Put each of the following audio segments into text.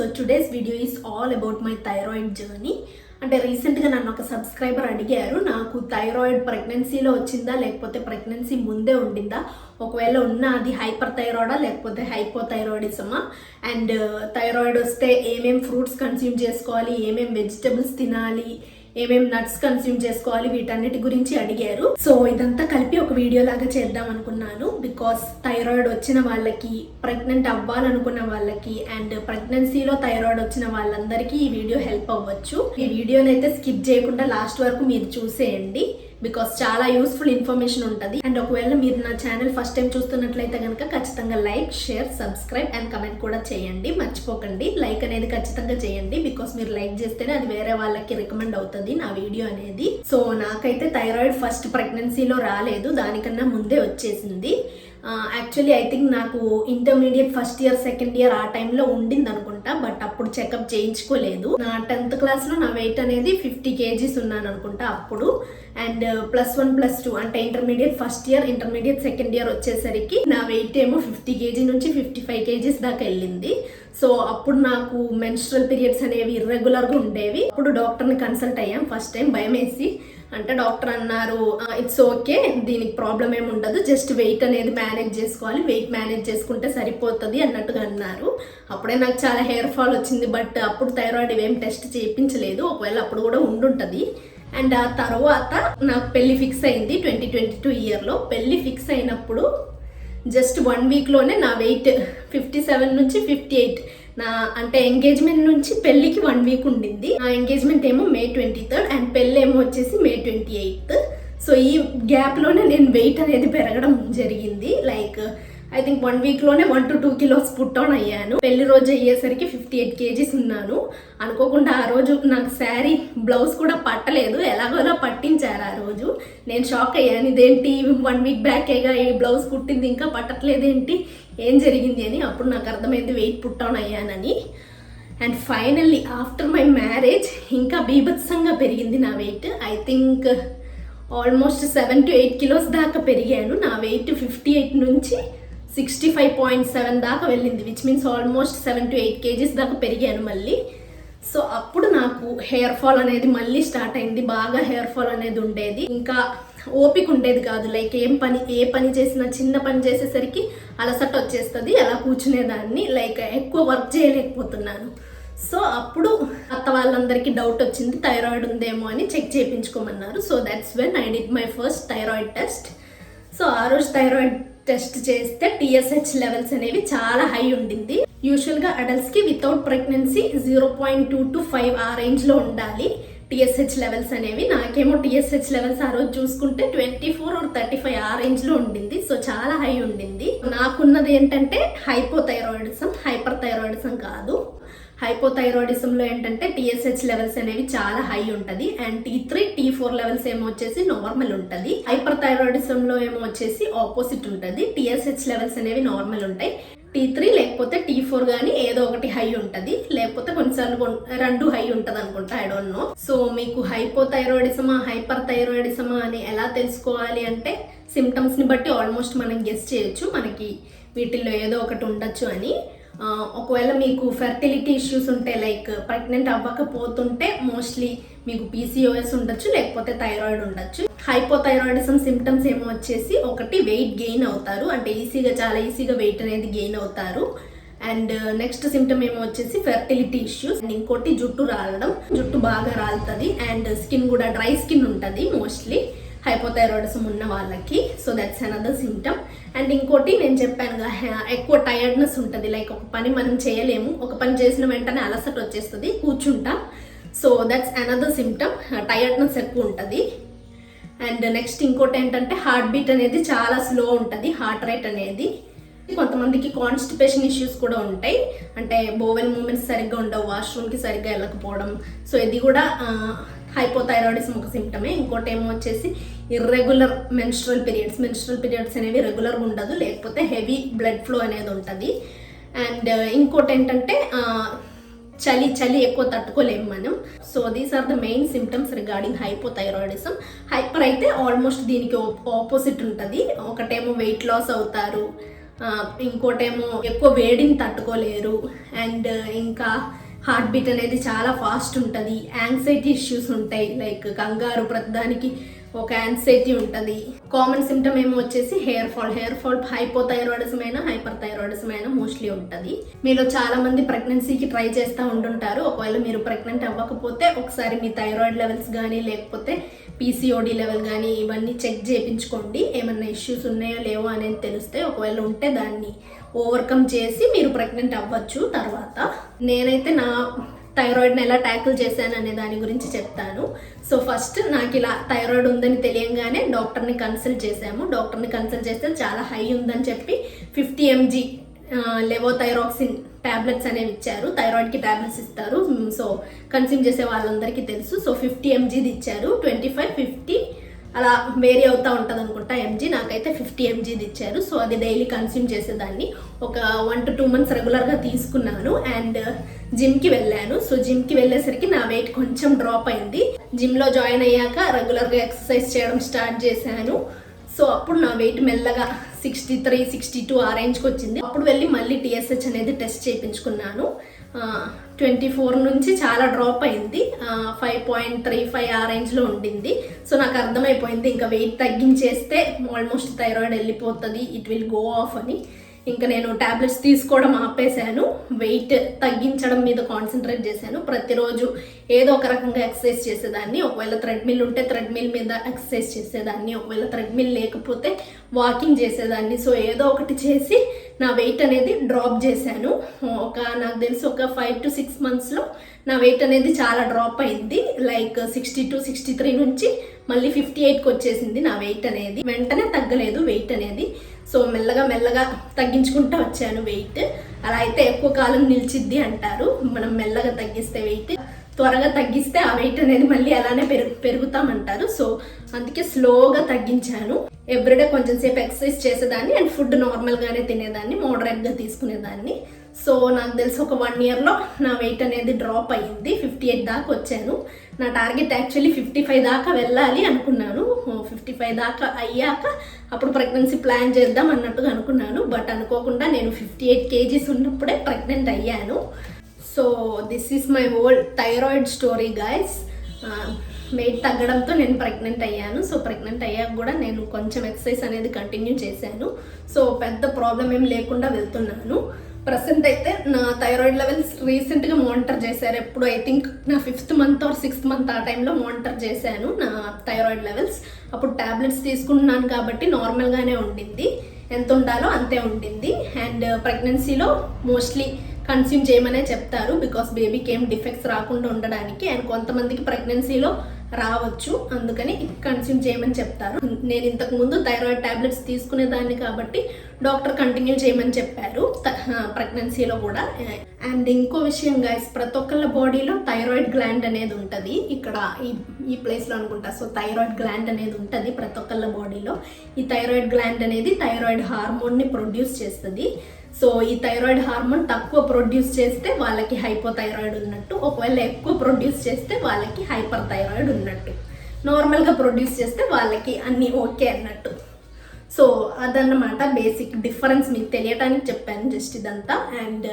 So today's video is all about my thyroid journey అంటే రీసెంట్గా నన్ను ఒక సబ్స్క్రైబర్ అడిగారు నాకు థైరాయిడ్ ప్రెగ్నెన్సీలో వచ్చిందా లేకపోతే ప్రెగ్నెన్సీ ముందే ఉండిందా? ఒకవేళ ఉన్న అది హైపర్ థైరాయిడా లేకపోతే హైపోథైరాయిడిజమా అండ్ థైరాయిడ్ వస్తే ఏమేం ఫ్రూట్స్ కన్స్యూమ్ చేసుకోవాలి ఏమేం వెజిటబుల్స్ తినాలి ఏమేమి నట్స్ కన్స్యూమ్ చేసుకోవాలి వీటన్నిటి గురించి అడిగారు. సో ఇదంతా కలిపి ఒక వీడియో లాగా చేద్దాం అనుకున్నాను. బికాస్ థైరాయిడ్ వచ్చిన వాళ్ళకి ప్రెగ్నెంట్ అవ్వాలనుకున్న వాళ్ళకి అండ్ ప్రెగ్నెన్సీలో థైరాయిడ్ వచ్చిన వాళ్ళందరికీ ఈ వీడియో హెల్ప్ అవ్వచ్చు. ఈ వీడియోని అయితే స్కిప్ చేయకుండా లాస్ట్ వరకు మీరు చూసేయండి. బికాస్ చాలా యూస్ఫుల్ ఇన్ఫర్మేషన్ ఉంటుంది. అండ్ ఒకవేళ మీరు నా ఛానల్ ఫస్ట్ టైం చూస్తున్నట్లయితే కనుక ఖచ్చితంగా like share subscribe and comment కూడా చేయండి. మర్చిపోకండి. లైక్ అనేది ఖచ్చితంగా చేయండి. బికాస్ మీరు లైక్ చేస్తేనే అది వేరే వాళ్ళకి రికమెండ్ అవుతుంది నా వీడియో అనేది. సో నాకైతే థైరాయిడ్ ఫస్ట్ ప్రెగ్నెన్సీలో రాలేదు. దానికన్నా ముందే వచ్చేసింది. యాక్చువల్లీ ఐ థింక్ నాకు intermediate first year second year ఆ టైంలో ఉండింది అనుకుంటా బట్ అప్పుడు చెకప్ చేయించుకోలేదు. నా టెన్త్ క్లాస్లో నా వెయిట్ అనేది ఫిఫ్టీ కేజీస్ ఉన్నాను అనుకుంటా అప్పుడు and plus one plus two అంటే intermediate first year intermediate second year వచ్చేసరికి నా వెయిట్ ఏమో ఫిఫ్టీ కేజీ నుంచి ఫిఫ్టీ ఫైవ్ కేజీస్ దాకా వెళ్ళింది. సో అప్పుడు నాకు మెన్స్ట్రల్ పీరియడ్స్ అనేవి ఇర్రెగ్యులర్గా ఉండేవి. అప్పుడు డాక్టర్ని కన్సల్ట్ అయ్యాం ఫస్ట్ టైం భయం వేసి అంటే డాక్టర్ అన్నారు ఇట్స్ ఓకే దీనికి ప్రాబ్లం ఏమి ఉండదు జస్ట్ వెయిట్ అనేది మేనేజ్ చేసుకోవాలి వెయిట్ మేనేజ్ చేసుకుంటే సరిపోతుంది అన్నట్టుగా అన్నారు. అప్పుడే నాకు చాలా హెయిర్ ఫాల్ వచ్చింది బట్ అప్పుడు థైరాయిడ్ ఇవేం టెస్ట్ చేయించలేదు. ఒకవేళ అప్పుడు కూడా ఉండుంటుంది. అండ్ ఆ తర్వాత నాకు పెళ్ళి ఫిక్స్ అయింది ట్వంటీ ట్వంటీ టూ ఇయర్లో పెళ్ళి ఫిక్స్ అయినప్పుడు జస్ట్ వన్ వీక్లోనే నా వెయిట్ ఫిఫ్టీ సెవెన్ నుంచి ఫిఫ్టీ ఎయిట్ నా అంటే ఎంగేజ్మెంట్ నుంచి పెళ్ళికి వన్ వీక్ ఉండింది. నా ఎంగేజ్మెంట్ ఏమో మే ట్వంటీ థర్డ్ అండ్ పెళ్ళి ఏమో వచ్చేసి మే ట్వంటీ ఎయిత్ సో ఈ గ్యాప్లోనే నేను వెయిట్ అనేది పెరగడం జరిగింది. Like I think one వీక్లోనే one to two kilos put on అయ్యాను. పెళ్ళి రోజు అయ్యేసరికి ఫిఫ్టీ ఎయిట్ కేజీస్ ఉన్నాను. అనుకోకుండా ఆ రోజు నాకు శారీ బ్లౌజ్ కూడా పట్టలేదు. ఎలాగోలా పట్టించారు ఆ రోజు. నేను షాక్ అయ్యాను. ఇదేంటి? వన్ వీక్ బ్యాకేగా ఈ బ్లౌజ్ కుట్టింది ఇంకా పట్టట్లేదేంటి? ఏం జరిగింది అని అప్పుడు నాకు అర్థమైంది weight put on అయ్యానని. And finally after my marriage ఇంకా బీభత్సంగా పెరిగింది నా weight. I think almost seven to eight kilos దాకా పెరిగాను. నా వెయిట్ ఫిఫ్టీ ఎయిట్ నుంచి సిక్స్టీ ఫైవ్ పాయింట్ సెవెన్ దాకా వెళ్ళింది which means almost seven to eight KGs దాకా పెరిగాను మళ్ళీ. సో అప్పుడు నాకు హెయిర్ ఫాల్ అనేది మళ్ళీ స్టార్ట్ అయింది. బాగా హెయిర్ ఫాల్ అనేది ఉండేది. ఇంకా ఓపిక ఉండేది కాదు. లైక్ ఏం పని ఏ పని చేసినా చిన్న పని చేసేసరికి అలసట వచ్చేస్తుంది. అలా కూర్చునేదాన్ని. లైక్ ఎక్కువ వర్క్ చేయలేకపోతున్నాను. సో అప్పుడు అత్త వాళ్ళందరికీ డౌట్ వచ్చింది థైరాయిడ్ ఉందేమో అని check చేయించుకోమన్నారు. So that's when I did my first thyroid test. So ఆ రోజు థైరాయిడ్ టెస్ట్ చేస్తే టీఎస్హెచ్ లెవెల్స్ అనేవి చాలా హై ఉండింది. యూజువల్గా అడల్ట్స్కి without pregnancy zero point two to five ఆ రేంజ్లో ఉండాలి. టిఎస్హెచ్ లెవెల్స్ అనేవి నాకేమో టిఎస్హెచ్ లెవెల్స్ ఆ రోజు చూసుకుంటే twenty four or thirty five ఆ రేంజ్లో ఉండింది. సో చాలా హై ఉండింది. నాకున్నది ఏంటంటే హైపోథైరాయిడిజం హైపర్ థైరాయిడిజం కాదు. హైపోథైరాయిడిజంలో ఏంటంటే టీఎస్హెచ్ లెవెల్స్ అనేవి చాలా హై ఉంటుంది. And T three T four levels ఏమో వచ్చేసి నార్మల్ ఉంటుంది. హైపర్ థైరాయిడిజంలో ఏమో వచ్చేసి ఆపోజిట్ ఉంటుంది. టీఎస్హెచ్ లెవెల్స్ అనేవి నార్మల్ ఉంటాయి. టీ త్రీ లేకపోతే టీ ఫోర్ కానీ ఏదో ఒకటి హై ఉంటుంది. లేకపోతే కొన్నిసార్లు రెండు హై ఉంటుంది అనుకుంటా ఐ డోంట్ నో సో మీకు హైపోథైరాయిడిసమా హైపర్ థైరాయిడిసమా అని ఎలా తెలుసుకోవాలి అంటే సిమ్టమ్స్ని బట్టి ఆల్మోస్ట్ మనం గెస్ట్ చేయొచ్చు. మనకి వీటిల్లో ఏదో ఒకటి ఉండొచ్చు అని. ఒకవేళ మీకు ఫెర్టిలిటీ ఇష్యూస్ ఉంటే లైక్ ప్రెగ్నెంట్ అవ్వకపోతుంటే మోస్ట్లీ మీకు పీసీఓఎస్ ఉండొచ్చు లేకపోతే థైరాయిడ్ ఉండొచ్చు. హైపోథైరాయిడిజం సిమ్టమ్స్ ఏమో వచ్చేసి ఒకటి వెయిట్ గెయిన్ అవుతారు. అంటే ఈజీగా చాలా ఈజీగా వెయిట్ అనేది గెయిన్ అవుతారు. అండ్ నెక్స్ట్ సిమ్టమ్ ఏమో వచ్చేసి ఫెర్టిలిటీ ఇష్యూస్ అండ్ ఇంకోటి జుట్టు రాలడం. జుట్టు బాగా రాలుతుంది. అండ్ స్కిన్ కూడా డ్రై స్కిన్ ఉంటుంది మోస్ట్లీ హైపోథైరాయిడిజం ఉన్న వాళ్ళకి. So that's another symptom and ఇంకోటి నేను చెప్పాను కదా, ఎక్కువ టైర్డ్నెస్ ఉంటుంది. లైక్ ఒక పని మనం చేయలేము. ఒక పని చేసిన వెంటనే అలసట వచ్చేస్తుంది. కూర్చుంటాం. So that's another symptom tiredness ఎక్కువ ఉంటుంది. అండ్ నెక్స్ట్ ఇంకోటి ఏంటంటే హార్ట్ బీట్ అనేది చాలా స్లో ఉంటుంది. హార్ట్ రేట్ అనేది. కొంతమందికి కాన్స్టిపేషన్ ఇష్యూస్ కూడా ఉంటాయి. అంటే బోవెల్ మూమెంట్స్ సరిగ్గా ఉండవు వాష్రూమ్కి సరిగ్గా వెళ్ళకపోవడం. సో ఇది కూడా హైపోథైరాయిడిజం ఒక సిమ్టమే ఇంకోటి ఏమో వచ్చేసి irregular menstrual periods menstrual periods అనేవి రెగ్యులర్గా ఉండదు లేకపోతే హెవీ బ్లడ్ ఫ్లో అనేది ఉంటుంది. అండ్ uh, ఇంకోటి ఏంటంటే చలి చలి ఎక్కువ తట్టుకోలేము మనం. So these are the main symptoms regarding hypothyroidism hyper అయితే ఆల్మోస్ట్ దీనికి ఆపోజిట్ ఉంటుంది. ఒకటేమో వెయిట్ లాస్ అవుతారు. ఇంకోటేమో ఎక్కువ వేడిని తట్టుకోలేరు. అండ్ ఇంకా హార్ట్ బీట్ అనేది చాలా ఫాస్ట్ ఉంటుంది. యాంగ్జైటీ ఇష్యూస్ ఉంటాయి. లైక్ కంగారు ప్రతిదానికి ఒక యాన్సైటీ ఉంటుంది. కామన్ సిమ్టమ్ ఏమో వచ్చేసి hair fall hair fall hypothyroidism అయినా హైపర్ థైరాయిడిజం అయినా మోస్ట్లీ ఉంటుంది. మీలో చాలా మంది ప్రెగ్నెన్సీకి ట్రై చేస్తూ ఉంటుంటారు ఒకవేళ మీరు ప్రెగ్నెంట్ అవ్వకపోతే ఒకసారి మీ థైరాయిడ్ లెవెల్స్ కానీ లేకపోతే పీసీఓడి లెవెల్ కానీ ఇవన్నీ చెక్ చేయించుకోండి ఏమన్నా ఇష్యూస్ ఉన్నాయో లేవో అనేది తెలిస్తే ఒకవేళ ఉంటే దాన్ని ఓవర్కమ్ చేసి మీరు ప్రెగ్నెంట్ అవ్వచ్చు తర్వాత. నేనైతే నా థైరాయిడ్ని ఎలా ట్యాకిల్ చేశాను అనే దాని గురించి చెప్తాను. సో ఫస్ట్ నాకు ఇలా థైరాయిడ్ ఉందని తెలియంగానే డాక్టర్ని కన్సల్ట్ చేశాము. డాక్టర్ని కన్సల్ట్ చేస్తే చాలా హై ఉందని చెప్పి ఫిఫ్టీ ఎంజీ లెవోథైరాక్సిన్ ట్యాబ్లెట్స్ అనేవి ఇచ్చారు. థైరాయిడ్కి టాబ్లెట్స్ ఇస్తారు. సో కన్స్యూమ్ చేసే వాళ్ళందరికీ తెలుసు. సో ఫిఫ్టీ ఎంజీది ఇచ్చారు. ట్వంటీ ఫైవ్ ఫిఫ్టీ అలా వేరీ అవుతూ ఉంటుంది అనుకుంటా ఎంజీ నాకైతే ఫిఫ్టీ ఎంజీది ఇచ్చారు. సో అది డైలీ కన్స్యూమ్ చేసేదాన్ని. ఒక వన్ టు టూ మంత్స్ రెగ్యులర్గా తీసుకున్నాను. అండ్ జిమ్కి uh, వెళ్ళాను. సో జిమ్కి వెళ్ళేసరికి నా వెయిట్ కొంచెం డ్రాప్ అయింది. జిమ్లో జాయిన్ అయ్యాక రెగ్యులర్గా ఎక్సర్సైజ్ చేయడం స్టార్ట్ చేశాను. సో అప్పుడు నా వెయిట్ మెల్లగా సిక్స్టీ త్రీ సిక్స్టీ టూ ఆ రేంజ్కి వచ్చింది. అప్పుడు వెళ్ళి మళ్ళీ టీఎస్హెచ్ అనేది టెస్ట్ చేయించుకున్నాను. ట్వంటీ ఫోర్ నుంచి చాలా డ్రాప్ అయింది. ఫైవ్ పాయింట్ త్రీ ఫైవ్ ఆ రేంజ్లో ఉండింది. సో నాకు అర్థమైపోయింది. ఇంకా వెయిట్ తగ్గించేస్తే ఆల్మోస్ట్ థైరాయిడ్ వెళ్ళిపోతుంది. ఇట్ విల్ గో ఆఫ్ అని. ఇంకా నేను ట్యాబ్లెట్స్ తీసుకోవడం ఆపేశాను. వెయిట్ తగ్గించడం మీద కాన్సన్ట్రేట్ చేశాను. ప్రతిరోజు ఏదో ఒక రకంగా ఎక్సర్సైజ్ చేసేదాన్ని. ఒకవేళ థ్రెడ్మిల్ ఉంటే థ్రెడ్మిల్ మీద ఎక్సర్సైజ్ చేసేదాన్ని. ఒకవేళ థ్రెడ్మిల్ లేకపోతే వాకింగ్ చేసేదాన్ని. సో ఏదో ఒకటి చేసి నా వెయిట్ అనేది డ్రాప్ చేశాను. ఒక నాకు తెలిసి ఒక ఫైవ్ టు సిక్స్ మంత్స్లో నా వెయిట్ అనేది చాలా డ్రాప్ అయింది. Like sixty two sixty three నుంచి మళ్ళీ ఫిఫ్టీ ఎయిట్కి వచ్చేసింది నా వెయిట్ అనేది. వెంటనే తగ్గలేదు వెయిట్ అనేది. సో మెల్లగా మెల్లగా తగ్గించుకుంటూ వచ్చాను వెయిట్ అలా అయితే ఎక్కువ కాలం నిలిచిద్ది అంటారు. మనం మెల్లగా తగ్గిస్తే వెయిట్ త్వరగా తగ్గిస్తే ఆ వెయిట్ అనేది మళ్ళీ అలానే పెరుగు పెరుగుతామంటారు. సో అందుకే స్లోగా తగ్గించాను. ఎవ్రీడే కొంచెం సేపు ఎక్సర్సైజ్ చేసేదాన్ని అండ్ ఫుడ్ నార్మల్గానే తినేదాన్ని మోడరేట్గా తీసుకునేదాన్ని. సో నాకు తెలిసి ఒక వన్ ఇయర్లో నా వెయిట్ అనేది డ్రాప్ అయ్యింది. ఫిఫ్టీ ఎయిట్ దాకా వచ్చాను. నా టార్గెట్ యాక్చువల్లీ ఫిఫ్టీ ఫైవ్ దాకా వెళ్ళాలి అనుకున్నాను. ఫిఫ్టీ ఫైవ్ దాకా అయ్యాక అప్పుడు ప్రెగ్నెన్సీ ప్లాన్ చేద్దాం అన్నట్టుగా అనుకున్నాను. బట్ అనుకోకుండా నేను ఫిఫ్టీ ఎయిట్ కేజీస్ ఉన్నప్పుడే ప్రెగ్నెంట్ అయ్యాను. So this is my old thyroid story guys weight తగ్గడంతో నేను ప్రెగ్నెంట్ అయ్యాను. సో ప్రెగ్నెంట్ అయ్యాక కూడా నేను కొంచెం ఎక్సర్సైజ్ అనేది కంటిన్యూ చేశాను. సో పెద్ద ప్రాబ్లం ఏం లేకుండా వెళ్తున్నాను. ప్రజెంట్ అయితే నా థైరాయిడ్ లెవెల్స్ రీసెంట్గా మానిటర్ చేశారు. ఎప్పుడు ఐ థింక్ నా fifth month or sixth month ఆ టైంలో మానిటర్ చేశాను నా థైరాయిడ్ లెవెల్స్ అప్పుడు ట్యాబ్లెట్స్ తీసుకుంటున్నాను కాబట్టి నార్మల్గానే ఉండింది. ఎంత ఉండాలో అంతే ఉండింది. అండ్ ప్రెగ్నెన్సీలో మోస్ట్లీ కన్స్యూమ్ చేయమనే చెప్తారు బికాస్ బేబీకి ఏం డిఫెక్ట్స్ రాకుండా ఉండడానికి అండ్ కొంతమందికి ప్రెగ్నెన్సీలో రావచ్చు. అందుకని కన్స్యూమ్ చేయమని చెప్తారు. నేను ఇంతకు ముందు థైరాయిడ్ టాబ్లెట్స్ తీసుకునేదాన్ని కాబట్టి డాక్టర్ కంటిన్యూ చేయమని చెప్పారు. ప్రెగ్నెన్సీలో కూడా. అండ్ ఇంకో విషయం గైస్ ప్రతి ఒక్కళ్ళ బాడీలో థైరాయిడ్ గ్లాండ్ అనేది ఉంటుంది. ఇక్కడ ఈ ఈ ప్లేస్లో అనుకుంటా. సో థైరాయిడ్ గ్లాండ్ అనేది ఉంటుంది ప్రతి ఒక్కళ్ళ బాడీలో ఈ థైరాయిడ్ గ్లాండ్ అనేది థైరాయిడ్ హార్మోన్ని ప్రొడ్యూస్ చేస్తుంది. సో ఈ థైరాయిడ్ హార్మోన్ తక్కువ ప్రొడ్యూస్ చేస్తే వాళ్ళకి హైపోథైరాయిడ్ ఉన్నట్టు ఒకవేళ ఎక్కువ ప్రొడ్యూస్ చేస్తే వాళ్ళకి హైపర్ థైరాయిడ్ ఉన్నట్టు నార్మల్గా ప్రొడ్యూస్ చేస్తే వాళ్ళకి అన్నీ ఓకే అన్నట్టు. సో అదన్నమాట బేసిక్ డిఫరెన్స్ మీకు తెలియటానికి చెప్పాను జస్ట్ ఇదంతా. అండ్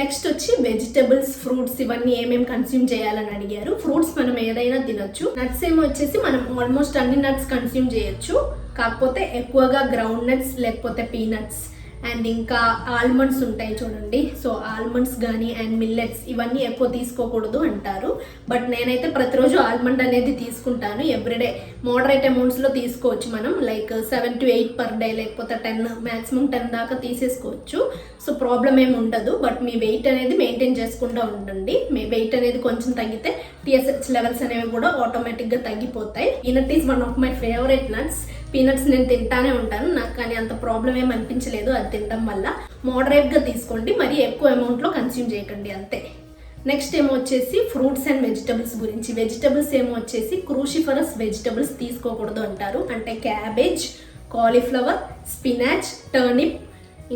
నెక్స్ట్ uh, వచ్చి వెజిటబుల్స్ ఫ్రూట్స్ ఇవన్నీ ఏమేమి కన్స్యూమ్ చేయాలని అడిగారు. ఫ్రూట్స్ మనం ఏదైనా తినొచ్చు. నట్స్ ఏమో వచ్చేసి మనం ఆల్మోస్ట్ అన్ని నట్స్ కన్స్యూమ్ చేయొచ్చు. కాకపోతే ఎక్కువగా గ్రౌండ్ నట్స్ లేకపోతే పీనట్స్ అండ్ ఇంకా ఆల్మండ్స్ ఉంటాయి చూడండి. సో ఆల్మండ్స్ కానీ అండ్ మిల్లెట్స్ ఇవన్నీ ఎక్కువ తీసుకోకూడదు అంటారు. బట్ నేనైతే ప్రతిరోజు ఆల్మండ్ అనేది తీసుకుంటాను. ఎవ్రీడే మోడరేట్ అమౌంట్స్లో తీసుకోవచ్చు మనం. Like seven to eight per day లేకపోతే టెన్ మ్యాక్సిమం టెన్ దాకా తీసేసుకోవచ్చు. సో ప్రాబ్లం ఏమి ఉండదు. బట్ మీ వెయిట్ అనేది మెయింటైన్ చేసుకుంటూ ఉండండి. మీ వెయిట్ అనేది కొంచెం తగ్గితే టీఎస్హెచ్ లెవెల్స్ అనేవి కూడా ఆటోమేటిక్గా తగ్గిపోతాయి. Peanut is one of my favourite nuts peanuts నేను తింటానే ఉంటాను. నాకు కానీ అంత ప్రాబ్లం ఏం అనిపించలేదు అది తినడం వల్ల. మోడరేట్గా తీసుకోండి మరీ ఎక్కువ అమౌంట్లో కన్స్యూమ్ చేయకండి అంతే. నెక్స్ట్ ఏమో వచ్చేసి ఫ్రూట్స్ అండ్ వెజిటబుల్స్ గురించి. వెజిటబుల్స్ ఏమో వచ్చేసి క్రూషిఫరస్ వెజిటబుల్స్ తీసుకోకూడదు అంటారు. అంటే క్యాబేజ్ కాలీఫ్లవర్ స్పినాచ్ టర్నిప్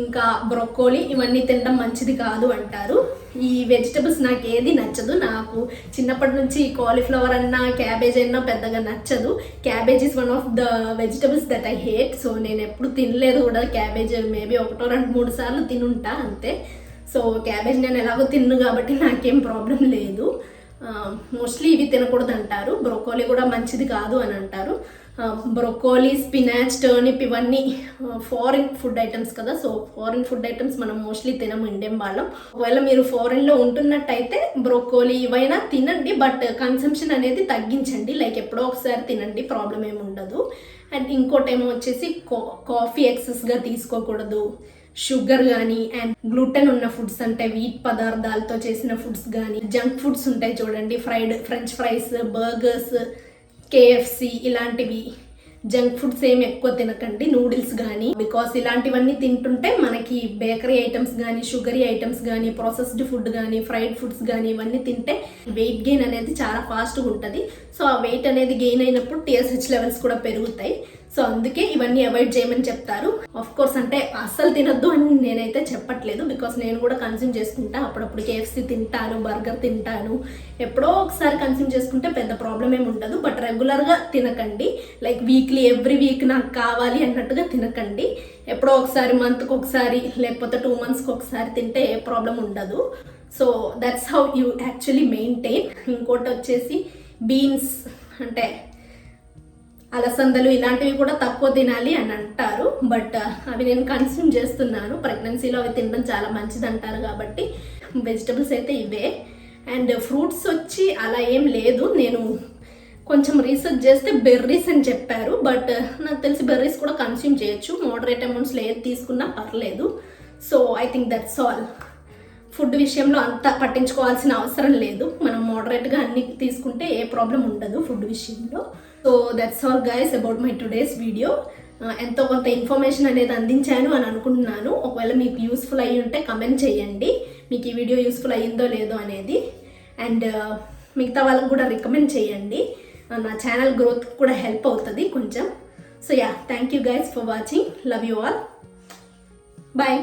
ఇంకా బ్రొక్కోలీ ఇవన్నీ తినడం మంచిది కాదు అంటారు. ఈ వెజిటబుల్స్ నాకు ఏది నచ్చదు. నాకు చిన్నప్పటి నుంచి కాలీఫ్లవర్ అన్నా క్యాబేజ్ అయినా పెద్దగా నచ్చదు. Cabbage is one of the vegetables that I hate so నేను ఎప్పుడు తినలేదు కూడా క్యాబేజ్. మేబీ ఒకటో రెండు మూడు సార్లు తినుంటా అంతే. సో క్యాబేజ్ నేను ఎలాగో తిన్ను కాబట్టి నాకేం ప్రాబ్లం లేదు. మోస్ట్లీ ఇవి తినకూడదు అంటారు బ్రొకోలీ కూడా మంచిది కాదు అని అంటారు. బ్రొకోలీ స్పినాచ్ టర్నిప్ ఇవన్నీ ఫారిన్ ఫుడ్ ఐటమ్స్ కదా. సో ఫారిన్ ఫుడ్ ఐటమ్స్ మనం మోస్ట్లీ తినము ఇండియన్ వాళ్ళం. ఒకవేళ మీరు ఫారిన్లో ఉంటున్నట్టయితే బ్రొకోలీ ఇవైనా తినండి బట్ కన్సంప్షన్ అనేది తగ్గించండి. లైక్ ఎప్పుడో ఒకసారి తినండి ప్రాబ్లం ఏమి ఉండదు. అండ్ ఇంకోటి ఏమో వచ్చేసి కాఫీ ఎక్సెస్గా తీసుకోకూడదు. షుగర్ కానీ అండ్ గ్లూటెన్ ఉన్న ఫుడ్స్ అంటే వీట్ పదార్థాలతో చేసిన ఫుడ్స్ కానీ జంక్ ఫుడ్స్ ఉంటాయి చూడండి. Fried French fries burgers KFC ఇలాంటివి జంక్ ఫుడ్స్ ఏమి ఎక్కువ తినకండి నూడిల్స్ కానీ బికాస్ ఇలాంటివన్నీ తింటుంటే మనకి బేకరీ ఐటమ్స్ కానీ షుగరీ ఐటమ్స్ కానీ ప్రాసెస్డ్ ఫుడ్ కానీ ఫ్రైడ్ ఫుడ్స్ కానీ ఇవన్నీ తింటే వెయిట్ గెయిన్ అనేది చాలా ఫాస్ట్గా ఉంటుంది. సో ఆ వెయిట్ అనేది గెయిన్ అయినప్పుడు టీఎస్హెచ్ లెవెల్స్ కూడా పెరుగుతాయి. సో అందుకే ఇవన్నీ అవాయిడ్ చేయమని చెప్తారు. ఆఫ్ కోర్స్ అంటే అస్సలు తినొద్దు అని నేనైతే చెప్పట్లేదు. బికాస్ నేను కూడా కన్స్యూమ్ చేసుకుంటా. అప్పుడప్పుడు కేఎఫ్సీ తింటాను బర్గర్ తింటాను. ఎప్పుడో ఒకసారి కన్స్యూమ్ చేసుకుంటే పెద్ద ప్రాబ్లం ఏమి ఉండదు. బట్ రెగ్యులర్గా తినకండి. లైక్ వీక్లీ ఎవ్రీ వీక్ నాకు కావాలి అన్నట్టుగా తినకండి. ఎప్పుడో ఒకసారి మంత్కి ఒకసారి లేకపోతే టూ మంత్స్కి ఒకసారి తింటే ఏ ప్రాబ్లం ఉండదు. So that's how you actually maintain ఇంకోటి వచ్చేసి బీన్స్ అంటే అలసందలు ఇలాంటివి కూడా తక్కువ తినాలి అని అంటారు. బట్ uh, అవి నేను కన్స్యూమ్ చేస్తున్నాను. ప్రెగ్నెన్సీలో అవి తినడం చాలా మంచిది అంటారు కాబట్టి వెజిటబుల్స్ అయితే ఇవే. అండ్ ఫ్రూట్స్ వచ్చి అలా ఏం లేదు. నేను కొంచెం రీసెర్చ్ చేస్తే బెర్రీస్ అని చెప్పారు. బట్ uh, నాకు తెలిసి బెర్రీస్ కూడా కన్స్యూమ్ చేయొచ్చు. మోడరేట్ అమౌంట్స్లో ఏది తీసుకున్నా పర్లేదు. So I think that's all food విషయంలో అంత పట్టించుకోవాల్సిన అవసరం లేదు. మనం మోడరేట్గా అన్ని తీసుకుంటే ఏ ప్రాబ్లం ఉండదు ఫుడ్ విషయంలో. So that's all guys about my today's video ఎంతో కొంత ఇన్ఫర్మేషన్ అనేది అందించాను అని అనుకుంటున్నాను. ఒకవేళ మీకు యూస్ఫుల్ అయ్యి ఉంటే కమెంట్ చేయండి. మీకు ఈ వీడియో యూస్ఫుల్ అయ్యిందో లేదో అనేది. అండ్ uh, మిగతా వాళ్ళకి కూడా రికమెండ్ చేయండి. Uh, నా ఛానల్ గ్రోత్ కూడా హెల్ప్ అవుతుంది కొంచెం. So yeah thank you guys for watching love you all bye